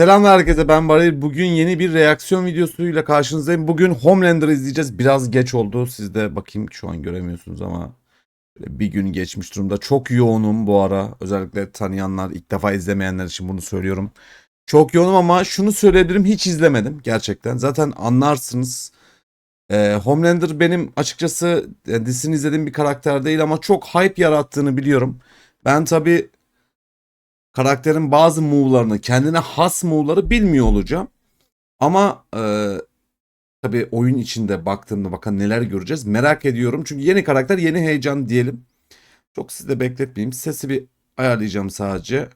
Selamlar herkese ben Baril. Bugün yeni bir reaksiyon videosuyla karşınızdayım. Bugün Homelander'ı izleyeceğiz. Biraz geç oldu. Siz de bakayım şu an göremiyorsunuz ama bir gün geçmiş durumda. Çok yoğunum bu ara. Özellikle tanıyanlar, ilk defa izlemeyenler için bunu söylüyorum. Çok yoğunum ama şunu söyleyebilirim hiç izlemedim gerçekten. Zaten anlarsınız. Ee, Homelander benim açıkçası e, dizisini izlediğim bir karakter değil ama çok hype yarattığını biliyorum. Ben tabii karakterin bazı move'larını, kendine has move'ları bilmiyor olacağım. Ama e, tabii oyun içinde baktığımda bakın neler göreceğiz merak ediyorum. Çünkü yeni karakter yeni heyecan diyelim. Çok sizi de bekletmeyeyim. Sesi bir ayarlayacağım sadece.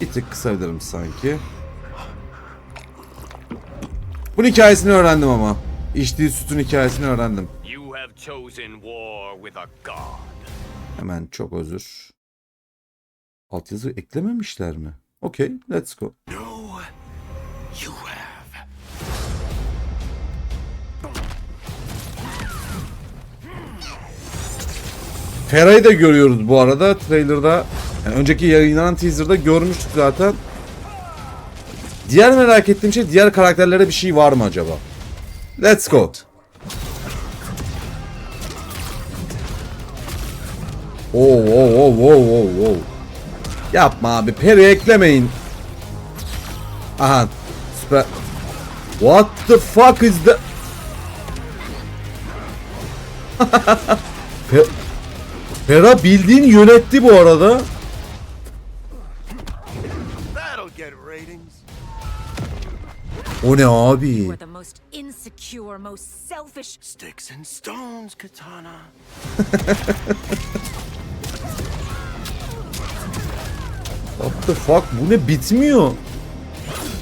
Bir tık kısabilirim sanki. Bunun hikayesini öğrendim ama. İçtiği sütün hikayesini öğrendim. Hemen çok özür. Altyazı eklememişler mi? Okey, let's go. No, you have. Fera'yı da görüyoruz bu arada trailer'da. Yani önceki yayınlanan teaser'da görmüştük zaten. Diğer merak ettiğim şey diğer karakterlere bir şey var mı acaba? Let's go. Oo oo oo oo oo oo. Yapma abi peri eklemeyin. Aha. Süper. What the fuck is that? Fe- Fera bildiğin yönetti bu arada. O ne abi? What the fuck? Bu ne bitmiyor.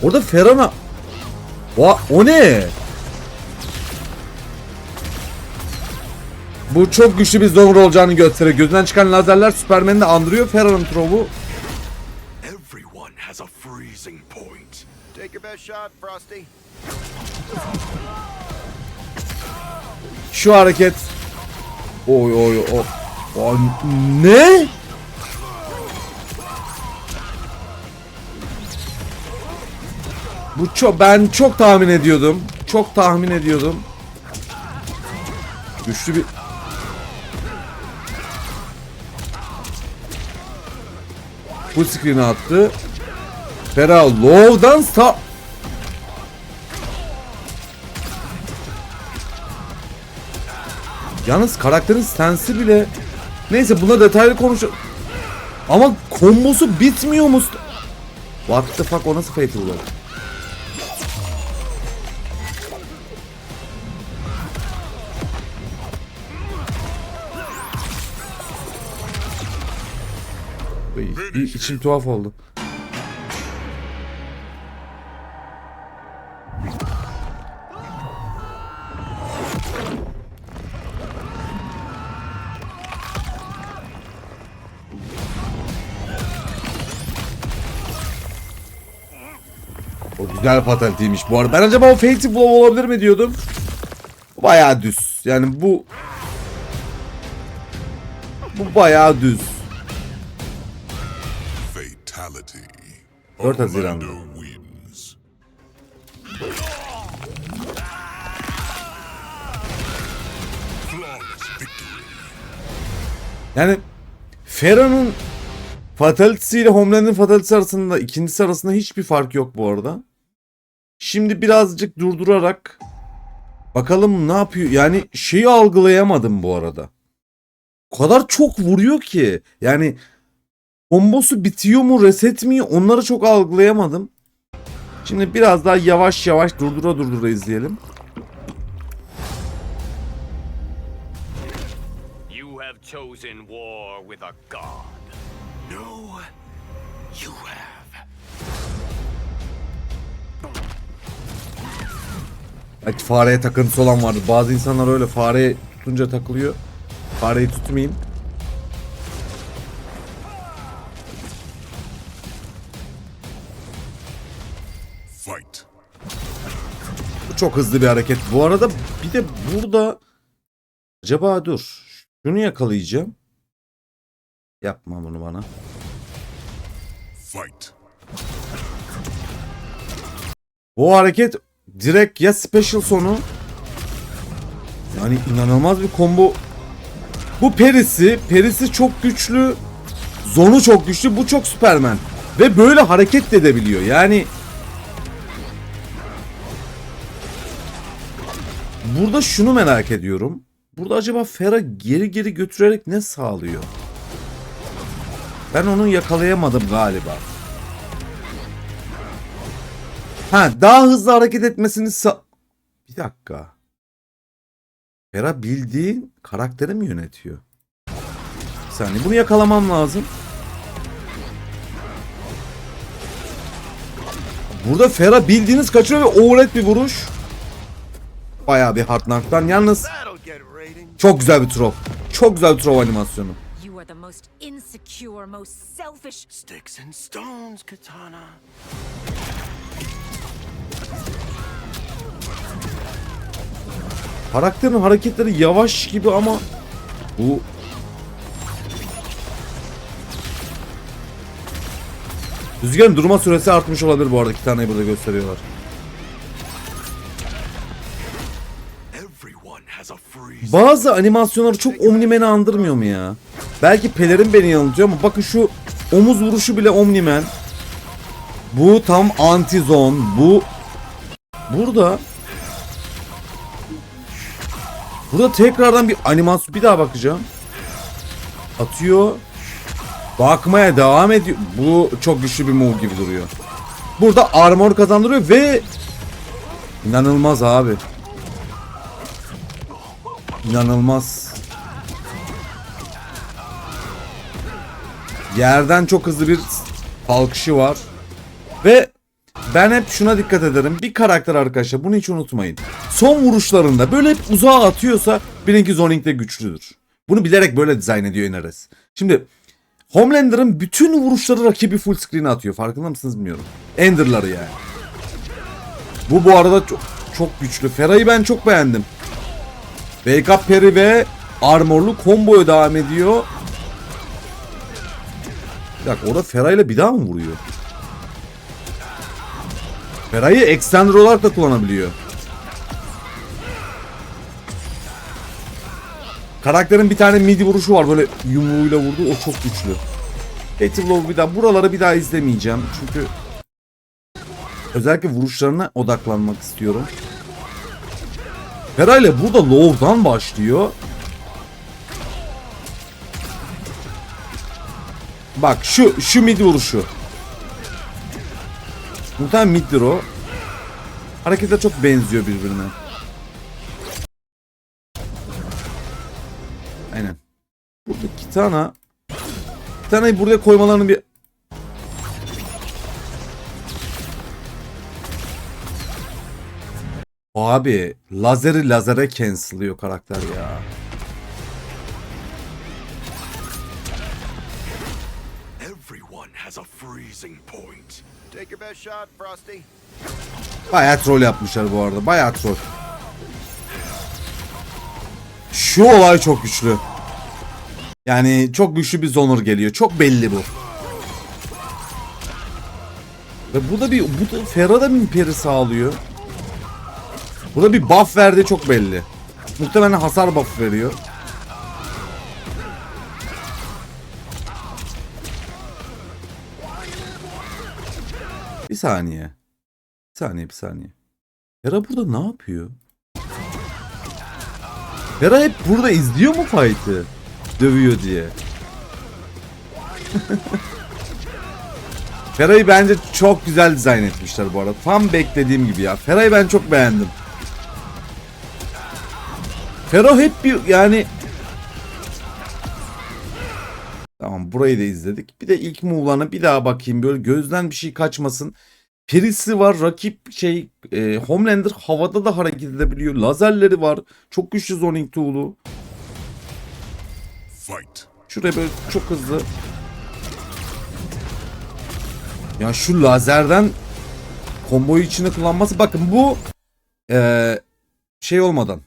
Orada Ferana... Va o ne? Bu çok güçlü bir Zonra olacağını gösteriyor. Gözünden çıkan lazerler Superman'i de andırıyor. Ferra'nın trovu. Şu hareket. Oy oy o. o ne? Bu çok ben çok tahmin ediyordum. Çok tahmin ediyordum. Güçlü bir Full screen'e attı. Fera low'dan start Yalnız karakterin stansı bile Neyse buna detaylı konuş Ama kombosu bitmiyor mu? What the fuck o nasıl fatal olur? Bir içim tuhaf oldu. O güzel fataliteymiş bu arada. Ben acaba o Fatal Blow olabilir mi diyordum. Bayağı düz. Yani bu... Bu bayağı düz. 4 Haziran'da. Orlando wins. Flawless victory. Yani Fera'nın Fatality'si ile Homeland'in Fatality'si arasında ikincisi arasında hiçbir fark yok bu arada. Şimdi birazcık durdurarak bakalım ne yapıyor. Yani şeyi algılayamadım bu arada. O kadar çok vuruyor ki. Yani kombosu bitiyor mu reset mi onları çok algılayamadım. Şimdi biraz daha yavaş yavaş durdura durdura izleyelim. You have chosen war with a god. No, you have. Fareye takıntısı olan vardır. Bazı insanlar öyle fareye tutunca takılıyor. Fareyi tutmayın. Çok hızlı bir hareket. Bu arada bir de burada acaba dur. Şunu yakalayacağım. Yapma bunu bana. Fight. Bu hareket direkt ya special sonu yani inanılmaz bir combo. Bu perisi, perisi çok güçlü. Zonu çok güçlü. Bu çok Superman. Ve böyle hareket de edebiliyor. Yani Burada şunu merak ediyorum. Burada acaba Fera geri geri götürerek ne sağlıyor? Ben onu yakalayamadım galiba. Ha daha hızlı hareket etmesini sa... Bir dakika. Fera bildiğin karakteri mi yönetiyor? Bir saniye bunu yakalamam lazım. Burada Fera bildiğiniz kaçıyor ve overhead bir vuruş. Bayağı bir hard knock'tan. Yalnız çok güzel bir throw. Çok güzel bir throw animasyonu. Karakterin hareketleri yavaş gibi ama bu Rüzgarın durma süresi artmış olabilir bu arada. iki taneyi burada gösteriyorlar. Bazı animasyonları çok Omnimen'i andırmıyor mu ya? Belki pelerin beni yanıltıyor ama bakın şu omuz vuruşu bile Omnimen. Bu tam anti-zone. Bu burada Burada tekrardan bir animasyon bir daha bakacağım. Atıyor. Bakmaya devam ediyor. Bu çok güçlü bir move gibi duruyor. Burada armor kazandırıyor ve inanılmaz abi. İnanılmaz. Yerden çok hızlı bir kalkışı var. Ve ben hep şuna dikkat ederim. Bir karakter arkadaşlar bunu hiç unutmayın. Son vuruşlarında böyle hep uzağa atıyorsa bilin ki Zoning de güçlüdür. Bunu bilerek böyle dizayn ediyor Enares. Şimdi Homelander'ın bütün vuruşları rakibi full screen atıyor. Farkında mısınız bilmiyorum. Ender'ları yani. Bu bu arada çok, çok güçlü. Fera'yı ben çok beğendim. Wake up Perry ve armorlu komboya devam ediyor. Bir dakika orada Fera ile bir daha mı vuruyor? Fera'yı extender olarak da kullanabiliyor. Karakterin bir tane midi vuruşu var böyle yumruğuyla vurdu o çok güçlü. Blow bir daha buraları bir daha izlemeyeceğim çünkü özellikle vuruşlarına odaklanmak istiyorum. Fera ile burada low'dan başlıyor. Bak şu şu mid vuruşu. Muhtemelen middir o. Hareketler çok benziyor birbirine. Aynen. Burada Kitana Kitana'yı buraya koymalarını bir Abi lazeri lazere cancel'lıyor karakter ya. Everyone has a freezing point. Take your best shot, Frosty. Bayağı troll yapmışlar bu arada. Bayağı troll. Şu olay çok güçlü. Yani çok güçlü bir zonur geliyor. Çok belli bu. Ve bu da bir bu da Ferra da bir peri sağlıyor. Bu da bir buff verdi çok belli. Muhtemelen hasar buff veriyor. Bir saniye. Bir saniye bir saniye. Hera burada ne yapıyor? Hera hep burada izliyor mu fight'ı? Dövüyor diye. Fera'yı bence çok güzel dizayn etmişler bu arada. Tam beklediğim gibi ya. Fera'yı ben çok beğendim. Fera hep bir yani Tamam burayı da izledik. Bir de ilk move'larına bir daha bakayım. Böyle gözden bir şey kaçmasın. Perisi var. Rakip şey e, Homelander havada da hareket edebiliyor. Lazerleri var. Çok güçlü zoning tool'u. Fight. Şuraya böyle çok hızlı. Ya şu lazerden komboyu içinde kullanması. Bakın bu e, şey olmadan.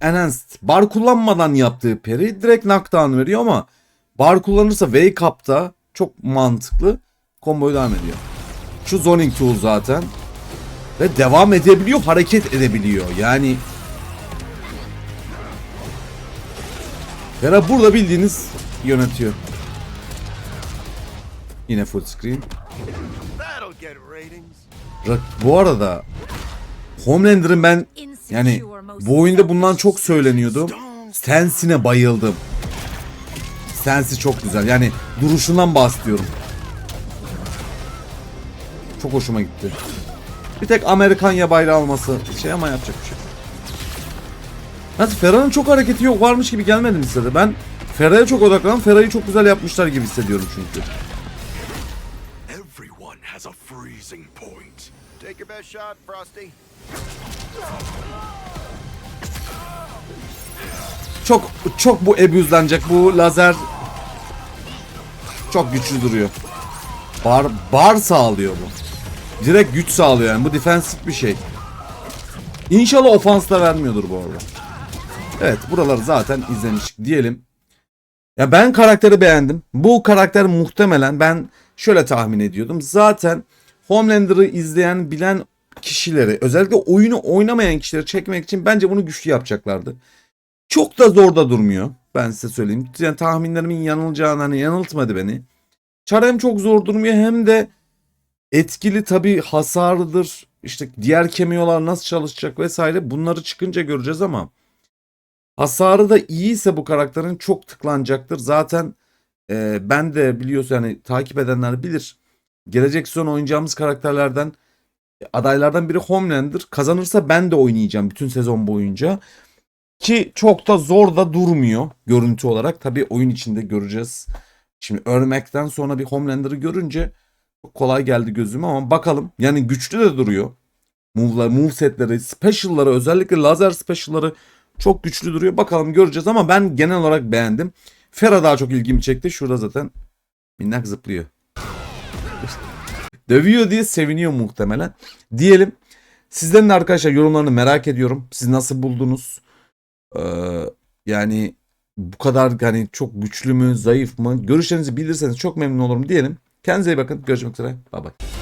Enhanced. Bar kullanmadan yaptığı peri direkt knockdown veriyor ama bar kullanırsa wake up'ta çok mantıklı. komboyu devam ediyor. Şu zoning tool zaten. Ve devam edebiliyor, hareket edebiliyor. Yani Hera burada bildiğiniz yönetiyor. Yine full screen. Bu arada Homelander'ın ben yani bu oyunda bundan çok söyleniyordu. Stance'ine bayıldım. Stance'i çok güzel. Yani duruşundan bahsediyorum. Çok hoşuma gitti. Bir tek Amerikanya bayrağı alması şey ama yapacak bir şey. Nasıl Ferra'nın çok hareketi yok varmış gibi gelmedi mi size de? Ben Ferra'ya çok odaklandım. Ferra'yı çok güzel yapmışlar gibi hissediyorum çünkü. Everyone has a freezing point. Take your best shot, Frosty. Çok çok bu abuzlanacak. Bu lazer çok güçlü duruyor. Bar bar sağlıyor bu. Direkt güç sağlıyor yani. Bu defensif bir şey. İnşallah ofans da vermiyordur bu arada. Evet buraları zaten izlemiş diyelim. Ya ben karakteri beğendim. Bu karakter muhtemelen ben şöyle tahmin ediyordum. Zaten Homelander'ı izleyen bilen kişileri özellikle oyunu oynamayan kişileri çekmek için bence bunu güçlü yapacaklardı. Çok da zor da durmuyor. Ben size söyleyeyim. Yani tahminlerimin yanılacağını hani yanıltmadı beni. Çar hem çok zor durmuyor hem de etkili tabi hasarıdır. İşte diğer kemiyolar nasıl çalışacak vesaire bunları çıkınca göreceğiz ama hasarı da iyiyse bu karakterin çok tıklanacaktır. Zaten e, ben de biliyorsun yani takip edenler bilir. Gelecek sezon oynayacağımız karakterlerden adaylardan biri Homelander. Kazanırsa ben de oynayacağım bütün sezon boyunca. Ki çok da zor da durmuyor görüntü olarak. Tabii oyun içinde göreceğiz. Şimdi örmekten sonra bir Homelander'ı görünce kolay geldi gözüme ama bakalım. Yani güçlü de duruyor. Move'lar, move setleri, special'ları özellikle lazer special'ları çok güçlü duruyor. Bakalım göreceğiz ama ben genel olarak beğendim. Fera daha çok ilgimi çekti. Şurada zaten minnak zıplıyor. Dövüyor diye seviniyor muhtemelen. Diyelim. Sizlerin de arkadaşlar yorumlarını merak ediyorum. Siz nasıl buldunuz? Ee, yani bu kadar hani çok güçlü mü, zayıf mı? Görüşlerinizi bilirseniz çok memnun olurum diyelim. Kendinize iyi bakın. Görüşmek üzere. Bay bay.